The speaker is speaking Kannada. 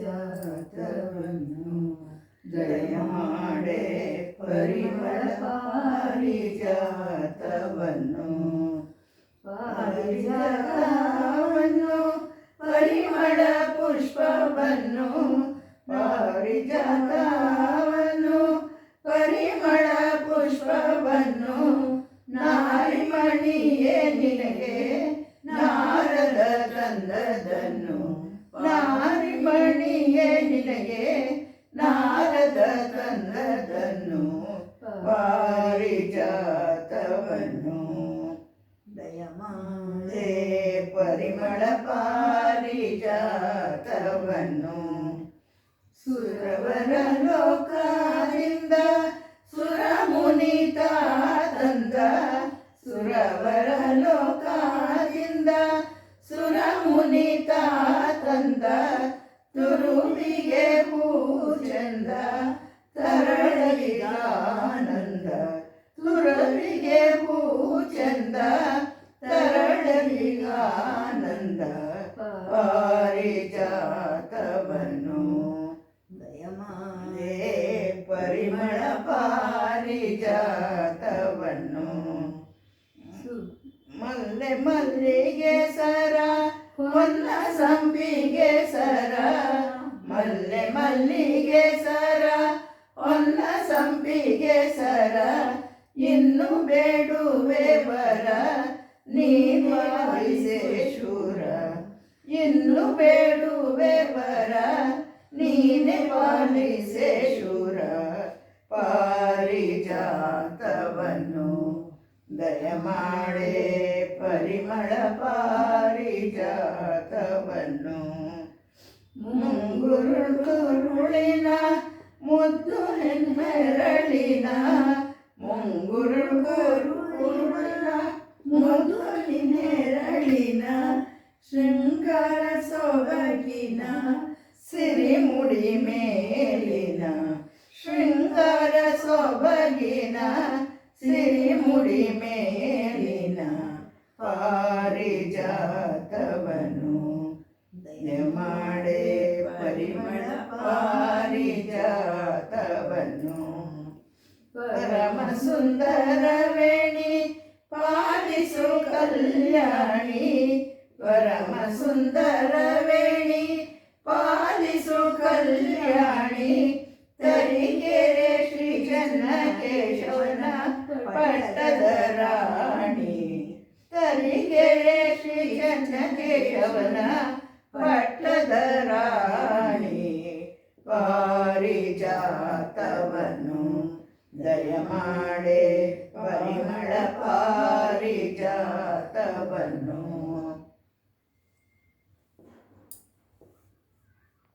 ಪಾರಿಜಾತವನ್ನು ದಯಮಾಡೆ ಪರಿಮಳ ಪಾರಿಜಾತವನ್ನು ಪಾರಿಜಾತವನ್ನು ಪರಿಮಳ ಪುಷ್ಪವನ್ನು ಪಾರಿಜಾತವನ್ನು ಪರಿಮಳ ಪುಷ್ಪವನ್ನು ನಾರಿಮಣಿಯೇ ನಿನಗೆ ನಾರದ ತಂದದನ್ನು ಪಾರಿಜಾತವನ್ನು ದಯಮಾಲೆ ಪರಿಮಳ ಪಾರಿಜಾತವನ್ನು ಸುರವರ ಲೋಕದಿಂದ ಸುರಮುನಿತ ತಂದ ಸುರವರ ಲೋಕದಿಂದ ಸುರಮುನಿತ ತಂದ ತುರುವಿಗೆ ಪೂಜಂದ ತರಳಿಗಾನಂದ ತರಳಿಗಾನಂದ ಪಾರಿಜಾತವನು ದಯಮಾಲೆ ಪರಿಮಳ ಪಾರಿಜಾತವನು ಮಲ್ಲೆ ಮಲ್ಲಿಗೆ ಸರ ಹೊನ್ನ ಸಂಪಿಗೆ ಸರ ಮಲ್ಲೆ ಮಲ್ಲಿಗೆ ಸರ ಹೊನ್ನ ಸಂಪಿಗೆ ಸರ ಇನ್ನು ಬೇಡುವೆ ಬರ ನೀವಾಯಿಸೆ ಶೂರ ಇನ್ನು ಬೇಡುವೆ ಬರ ನೀನೆ ಪಾಲಿಸೇಶೂರ. ಪಾರಿಜಾತವನ್ನು ದಯಮಾಡೆ ಪರಿಮಳ ಪಾರಿಜಾತವನ್ನು. ಮುಂಗುರುಳಿನ ಮುದ್ದು ಹೆಮ್ಮೆರಳಿನ ಮುಂಗುರುಳಿನ ಶೃಂಗಾರ ಸೊಬಗಿನ ಸಿರಿಮುಡಿ ಮೇಲಿನ ಶೃಂಗಾರ ಸೊಬಗಿನ ಸಿರಿಮುಡಿ ಮೇಲಿನ ಪಾರಿಜಾತವನ್ನು ಮಾಡೆ ಪರಿಮಳ ಪಾರಿಜಾತವನ್ನು ಪರಮ ಸುಂದರವೇಣಿ ಪಾಲಿಸು ಕಲ್ಯಾಣಿ ವರಮ ಸುಂದರವೇಣಿ ಪಾಲಿಸು ಕಲ್ಯಾಣಿ ತರಿಕೆರೆ ಶ್ರೀ ಚನ್ನಕೇಶವನ ಪಟ್ಟದ ರಾಣಿ ತರೀಕೆರೆ ಶ್ರೀ ಚನ್ನಕೇಶವನ ಪಟ್ಟದ ರಾಣಿ ಪಾರಿಜಾತವನು ದಯ ಮಾಡೇ ಪರಿಮಳ ಪಾರಿಜಾತವನ್ನು